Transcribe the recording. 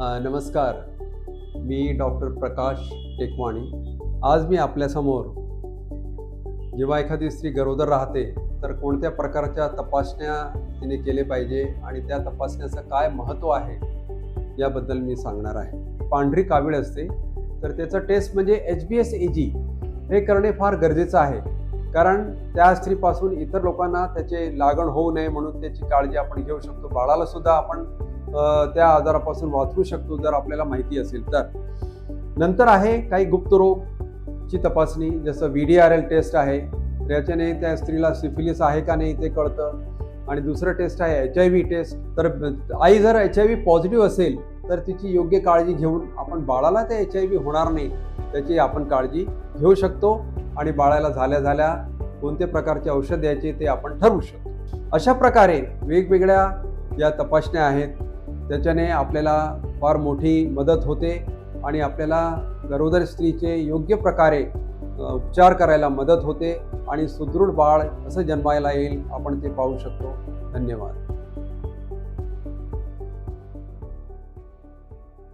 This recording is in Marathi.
नमस्कार. मी डॉक्टर प्रकाश टेकवाणी. आज मी आपल्यासमोर जेव्हा एखादी स्त्री गरोदर राहते तर कोणत्या प्रकारच्या तपासण्या तिने केले पाहिजे आणि त्या तपासण्याचं काय महत्त्व आहे याबद्दल मी सांगणार आहे. पांढरी कावीळ असते तर त्याचं टेस्ट म्हणजे एच बी एस ए जी हे करणे फार गरजेचं आहे. कारण त्या स्त्रीपासून इतर लोकांना त्याचे लागण होऊ नये म्हणून त्याची काळजी आपण घेऊ शकतो. बाळाला सुद्धा आपण त्या आजारापासून वाचवू शकतो जर आपल्याला माहिती असेल तर. नंतर आहे काही गुप्तरोगची तपासणी जसं V D R L test आहे. त्याच्याने त्या स्त्रीला सिफिलिस आहे का नाही ते कळतं. आणि दुसरं टेस्ट आहे एच आय व्ही टेस्ट तर आई जर एच आय व्ही पॉझिटिव्ह असेल तर तिची योग्य काळजी घेऊन आपण बाळाला ते एच आय व्ही होणार नाही त्याची आपण काळजी घेऊ शकतो. आणि बाळाला झाल्या झाल्या कोणत्या प्रकारचे औषध द्यायचे ते आपण ठरवू शकतो. अशा प्रकारे वेगवेगळ्या या तपासण्या आहेत. त्याच्याने आपल्याला फार मोठी मदत होते आणि आपल्याला गरोदर स्त्रीचे योग्य प्रकारे उपचार करायला मदत होते आणि सुदृढ बाळ कसं जन्मायला येईल आपण ते पाहू शकतो. धन्यवाद.